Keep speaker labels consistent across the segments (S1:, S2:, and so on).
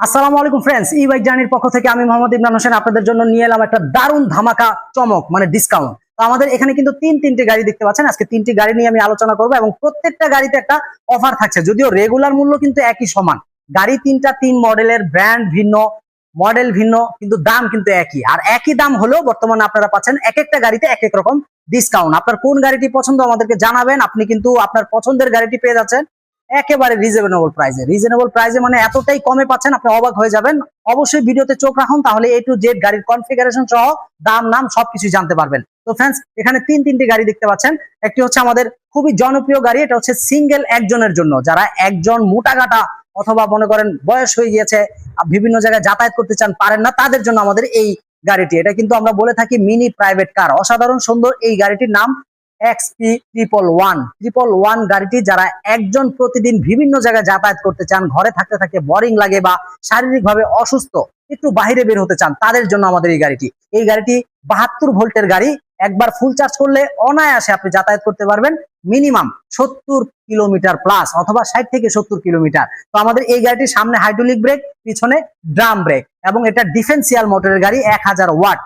S1: আসসালামু আলাইকুম ফ্রেন্ডস ই বাইক জার্নির পক্ষ থেকে আমি মোহাম্মদ ইমরান হোসেন আপনাদের জন্য নিয়ে এলাম একটা দারুণ ধামাকা চমক মানে ডিসকাউন্ট তো আমাদের এখানে কিন্তু তিন তিনটে গাড়ি দেখতে পাচ্ছেন। আজকে তিনটি গাড়ি নিয়ে আমি আলোচনা করব এবং প্রত্যেকটা গাড়িতে একটা অফার থাকছে। যদিও রেগুলার মূল্য কিন্তু একই সমান। গাড়ি তিনটা তিন মডেলের ব্র্যান্ড ভিন্ন মডেল ভিন্ন, কিন্তু দাম কিন্তু একই। আর একই দাম হলেও বর্তমানে আপনারা পাচ্ছেন এক একটা গাড়িতে এক এক রকম ডিসকাউন্ট আপনার কোন গাড়িটি পছন্দ আমাদেরকে জানাবেন। আপনি কিন্তু আপনার পছন্দের গাড়িটি পেয়ে যাচ্ছেন। একেবারে রিজনেবল প্রাইসে রিজনেবল প্রাইসে মানে এতটাই কমে পাচ্ছেন, আপনি অবাক হয়ে যাবেন। অবশ্যই ভিডিওতে চোখ রাখুন, তাহলে এ টু জেড গাড়ির কনফিগারেশন সহ দাম, নাম সবকিছু জানতে পারবেন। তো ফ্রেন্ডস এখানে তিন তিনটি গাড়ি দেখতে পাচ্ছেন। একটি হচ্ছে আমাদের খুবই জনপ্রিয় গাড়ি, এটা হচ্ছে সিঙ্গেল একজনের জন্য। যারা একজন মোটাগাটা অথবা মনে করেন বয়স হয়ে গিয়েছে, বিভিন্ন জায়গায় যাতায়াত করতে চান, পারেন না, তাদের জন্য আমাদের এই গাড়িটি। এটা কিন্তু আমরা বলে থাকি মিনি প্রাইভেট কার অসাধারণ সুন্দর এই গাড়িটির নাম XP triple one triple one গাড়িটি যারা একজন প্রতিদিন বিভিন্ন জায়গায় যাতায়াত করতে চান, ঘরে থাকতে থাকতে বোরিং লাগে বা শারীরিকভাবে অসুস্থ, একটু বাইরে বের হতে চান, তাদের জন্য আমাদের এই গাড়িটি। এই গাড়িটি বাহাত্তর ভোল্টের গাড়ি, একবার ফুল চার্জ করলে অনায়াসে আপনি যাতায়াত করতে পারবেন মিনিমাম সত্তর কিলোমিটার প্লাস অথবা ষাট থেকে সত্তর কিলোমিটার। তো আমাদের এই গাড়িটির সামনে হাইড্রোলিক ব্রেক পিছনে ড্রাম ব্রেক এবং এটা ডিফেন্সিয়াল মোটরের গাড়ি এক হাজার ওয়াট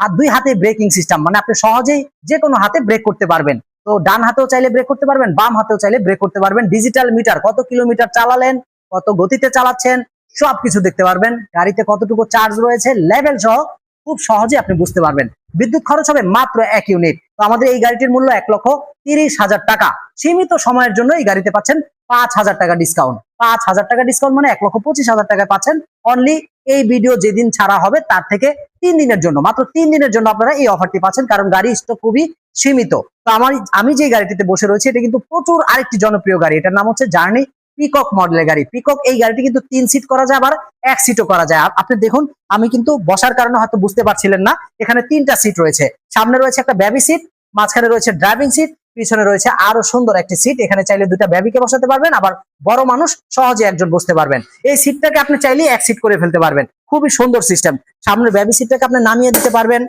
S1: আর দুই হাতে ব্রেকিং সিস্টেম মানে আপনি সহজেই যে কোনো হাতে ব্রেক করতে পারবেন। তো ডান হাতেও চাইলে ব্রেক করতে পারবেন, বাম হাতেও চাইলে ব্রেক করতে পারবেন। ডিজিটাল মিটার কত কিলোমিটার চালালেন, কত গতিতে চালাচ্ছেন, সবকিছু দেখতে পারবেন। গাড়িতে কতটুকু চার্জ রয়েছে লেভেল সহ খুব সহজে আপনি বুঝতে পারবেন। বিদ্যুৎ খরচ হবে মাত্র এক ইউনিট তো আমাদের এই গাড়িটির মূল্য এক লক্ষ তিরিশ হাজার টাকা। সীমিত সময়ের জন্য এই গাড়িতে পাচ্ছেন পাঁচ হাজার টাকা ডিসকাউন্ট পাঁচ হাজার টাকা ডিসকাউন্ট মানে এক লক্ষ পঁচিশ হাজার টাকায় পাচ্ছেন অনলি এই ভিডিও যেদিন ছাড়া হবে, তার থেকে তিন দিনের জন্য, মাত্র তিন দিনের জন্য আপনারা এই অফারটি পাচ্ছেন, কারণ গাড়ি স্টক খুবই সীমিত। তো আমার, আমি যে গাড়িটিতে বসে রয়েছি, এটা কিন্তু প্রচুর আরেকটি জনপ্রিয় গাড়ি। এটার নাম হচ্ছে জার্নি পিকক মডেলের গাড়ি। পিকক এই গাড়িটি কিন্তু তিন সিট করা যায়, আবার এক সিটও করা যায়। আপ- আপনি দেখুন, আমি কিন্তু বসার কারণে হয়তো বুঝতে পারছিলেন না, এখানে তিনটা সিট রয়েছে। সামনে রয়েছে একটা ব্যাবি সিট মাঝখানে রয়েছে ড্রাইভিং সিট পিছনে রয়েছে আরও সুন্দর একটি সিট এখানে চাইলে দুটা বেবিকে বসাতে পারবেন, আবার বড় মানুষ সহজে একজন বসতে পারবেন। এই সিটটাকে আপনি চাইলে এক সিট করে ফেলতে পারবেন। খুবই সুন্দর সিস্টেম সামনে বেবি সিটটাকে আপনি নামিয়ে দিতে পারবেন।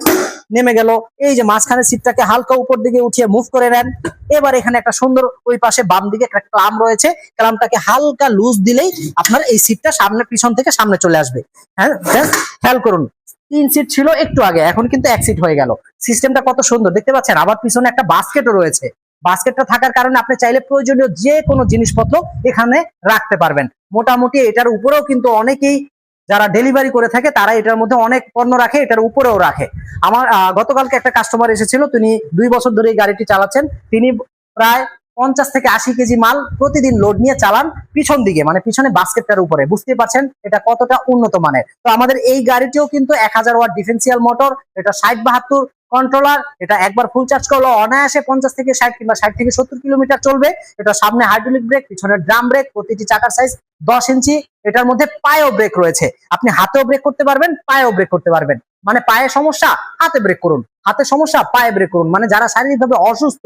S1: নেমে গেল। এই যে মাঝখানে সিটটাকে হালকা উপর দিকে উঠিয়ে মুভ করে নেন। এবার এখানে একটা সুন্দর ওই পাশে বাম দিকে একটা ক্লাম রয়েছে। ক্লামটাকে হালকা লুজ দিলেই আপনার এই সিটটা সামনে, পিছন থেকে সামনে চলে আসবে। হ্যাঁ খেয়াল করুন। তিন সিট ছিল একটু আগে, এখন কিন্তু এক সিট হয়ে গেল। সিস্টেমটা কত সুন্দর, দেখতে পাচ্ছেন? আবার পিছনে একটা বাস্কেটও রয়েছে। বাস্কেটটা থাকার কারণে আপনি চাইলে প্রয়োজনীয় যে কোনো জিনিসপত্র এখানে রাখতে পারবেন। মোটামুটি এটার উপরেও কিন্তু অনেকেই যারা ডেলিভারি করে থাকে, তারা এটার মধ্যে অনেক পণ্য রাখে, এটার উপরেও রাখে। আমার গতকালকে একটা কাস্টমার এসেছিল, তিনি দুই বছর ধরে এই গাড়িটি চালাচ্ছেন। তিনি প্রায় পঞ্চাশ থেকে আশি কেজি মাল প্রতিদিন লোড নিয়ে চালান পিছন দিকে মানে পিছনে বাস্কেটটার উপরে। বুঝতে পারছেন? এটা কতটা উন্নত মানের। তো আমাদের এই গাড়িটিও কিন্তু এক হাজার ওয়াট ডিফেন্সিয়াল মোটর এটা ষাট বাহাত্তর কন্ট্রোলার এটা একবার ফুল চার্জ করল অনায়াসে পঞ্চাশ থেকে ষাট কিংবা ষাট থেকে সত্তর কিলোমিটার চলবে। এটা সামনে হাইড্রোলিক ব্রেক পিছনে ড্রাম ব্রেক প্রতিটি চাকার সাইজ দশ ইঞ্চি। এটার মধ্যে পায়েও ব্রেক রয়েছে। আপনি হাতেও ব্রেক করতে পারবেন, পায়েও ব্রেক করতে পারবেন। মানে পায়ে সমস্যা, হাতে ব্রেক করুন। হাতে সমস্যা, পায়ে ব্রেক করুন। মানে যারা শারীরিকভাবে অসুস্থ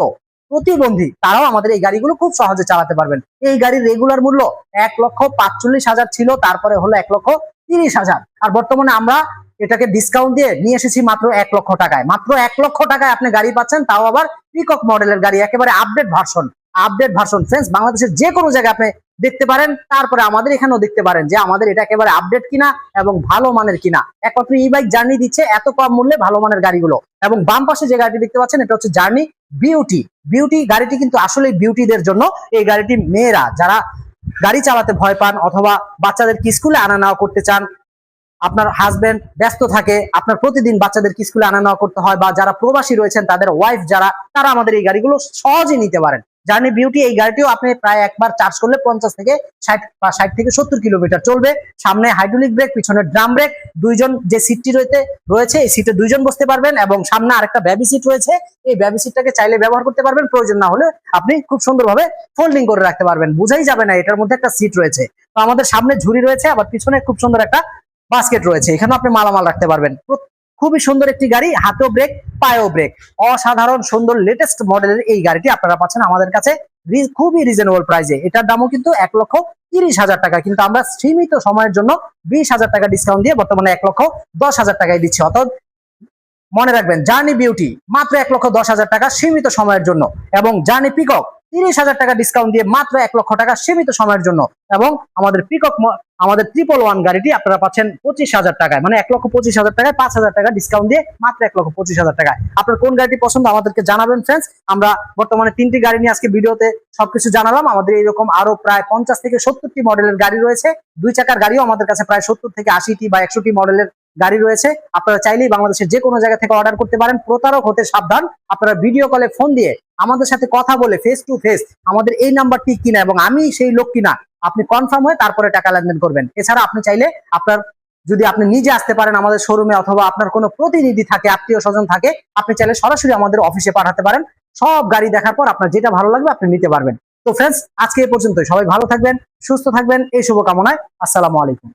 S1: প্রতিবন্ধী, তারাও আমাদের এই গাড়িগুলো খুব সহজে চালাতে পারবেন। এই গাড়ির রেগুলার মূল্য এক লক্ষ পাঁচচল্লিশ হাজার ছিল, তারপরে হলো এক লক্ষ তিরিশ হাজার। আর বর্তমানে আমরা এটাকে ডিসকাউন্ট দিয়ে নিয়ে এসেছি মাত্র এক লক্ষ টাকায়। মাত্র এক লক্ষ টাকায় আপনি গাড়ি পাচ্ছেন, তাও আবার পিকক মডেলের গাড়ি, একেবারে update version update version friends বাংলাদেশের যে কোনো জায়গায় আপনি দেখতে পারেন, তারপরে আমাদের এখানেও দেখতে পারেন যে আমাদের এটা একেবারে আপডেট কিনা এবং ভালো মানের কিনা। একমাত্র ই বাইক জার্নি দিচ্ছে এত কম মূল্যে ভালো মানের গাড়িগুলো। এবং বাম পাশে যে গাড়িটি দেখতে পাচ্ছেন, এটা হচ্ছে জার্নি বিউটি বিউটি গাড়িটি কিন্তু আসলে বিউটিদের জন্য এই গাড়িটি মেয়েরা, যারা গাড়ি চালাতে ভয় পান অথবা বাচ্চাদেরকে স্কুলে আনা নেওয়া করতে চান, আপনার হাজবেন্ড ব্যস্ত থাকে, আপনার প্রতিদিন বাচ্চাদেরকে স্কুলে আনা নেওয়া করতে হয় বা যারা প্রবাসী রয়েছেন, তাদের ওয়াইফ যারা, তারা আমাদের এই গাড়িগুলো সহজে নিতে পারেন। জার্নি বিউটি এই গাড়িটিও আপনি প্রায় একবার চার্জ করলে পঞ্চাশ থেকে ষাট বা ষাট থেকে সত্তর কিলোমিটার চলবে। সামনে হাইড্রোলিক ব্রেক পিছনে ড্রাম ব্রেক দুইজন যে সিটটি রয়েছে রয়েছে, এই সিটে দুইজন বসতে পারবেন এবং সামনে আরেকটা বেবি সিট রয়েছে। এই বেবি সিটটাকে চাইলে ব্যবহার করতে পারবেন, প্রয়োজন না হলে আপনি খুব সুন্দরভাবে ফোল্ডিং করে রাখতে পারবেন। বুঝাই যাবে না এটার মধ্যে একটা সিট রয়েছে। তো আমাদের সামনে ঝুড়ি রয়েছে, আবার পিছনে খুব সুন্দর একটা বাস্কেট রয়েছে। এখানে আপনি মালামাল রাখতে পারবেন। প্র- খুবই সুন্দর একটি গাড়ি, হাতেও ব্রেক পায়েও ব্রেক অসাধারণ সুন্দর লেটেস্ট মডেলের এই গাড়িটি আপনারা পাচ্ছেন আমাদের কাছে খুবই রিজনেবল প্রাইসে এটার দামও কিন্তু এক লক্ষ তিরিশ হাজার টাকা, কিন্তু আমরা সীমিত সময়ের জন্য বিশ হাজার টাকা ডিসকাউন্ট দিয়ে বর্তমানে এক লক্ষ দশ হাজার টাকায় দিচ্ছি। অর্থাৎ মনে রাখবেন জার্নি বিউটি মাত্র এক লক্ষ দশ হাজার টাকা সীমিত সময়ের জন্য। এবং জার্নি পিকক তিরিশ হাজার টাকা ডিসকাউন্ট দিয়ে মাত্র এক লক্ষ টাকা সীমিত সময়ের জন্য। এবং আমাদের পিকক আমাদের ট্রিপল ওয়ান গাড়িটি আপনারা পাচ্ছেন পঁচিশ হাজার টাকায়। মানে এক লক্ষ পঁচিশ হাজার টাকায় পাঁচ হাজার টাকা ডিসকাউন্ট দিয়ে মাত্র এক লক্ষ পঁচিশ হাজার টাকায়। আপনার কোন গাড়িটি পছন্দ আমাদেরকে জানাবেন ফ্রেন্ডস আমরা বর্তমানে তিনটি গাড়ি নিয়ে আজকে ভিডিওতে সবকিছু জানালাম। আমাদের এরকম আরও প্রায় পঞ্চাশ থেকে সত্তরটি মডেলের গাড়ি রয়েছে। দুই চাকার গাড়িও আমাদের কাছে প্রায় সত্তর থেকে আশিটি বা একশোটি মডেলের গাড়ি রয়েছে। আপনারা চাইলেই বাংলাদেশের যে কোনো জায়গা থেকে অর্ডার করতে পারেন। প্রতারক হতে সাবধান। আপনারা ভিডিও কলে ফোন দিয়ে আমাদের সাথে কথা বলে ফেস টু ফেস আমাদের এই নাম্বারটি কিনা এবং আমি সেই লোক কিনা আপনি কনফার্ম হয়ে তারপরে টাকা লেনদেন করবেন। এছাড়া আপনি চাইলে আপনার যদি আপনি নিজে আসতে পারেন আমাদের শোরুমে অথবা আপনার কোনো প্রতিনিধি থাকে, আত্মীয় স্বজন থাকে, আপনি চাইলে সরাসরি আমাদের অফিসে পাঠাতে পারেন। সব গাড়ি দেখার পর আপনার যেটা ভালো লাগবে আপনি নিতে পারবেন। তো ফ্রেন্ডস আজকে এ পর্যন্ত সবাই ভালো থাকবেন, সুস্থ থাকবেন। এই শুভকামনায় আসসালামু আলাইকুম।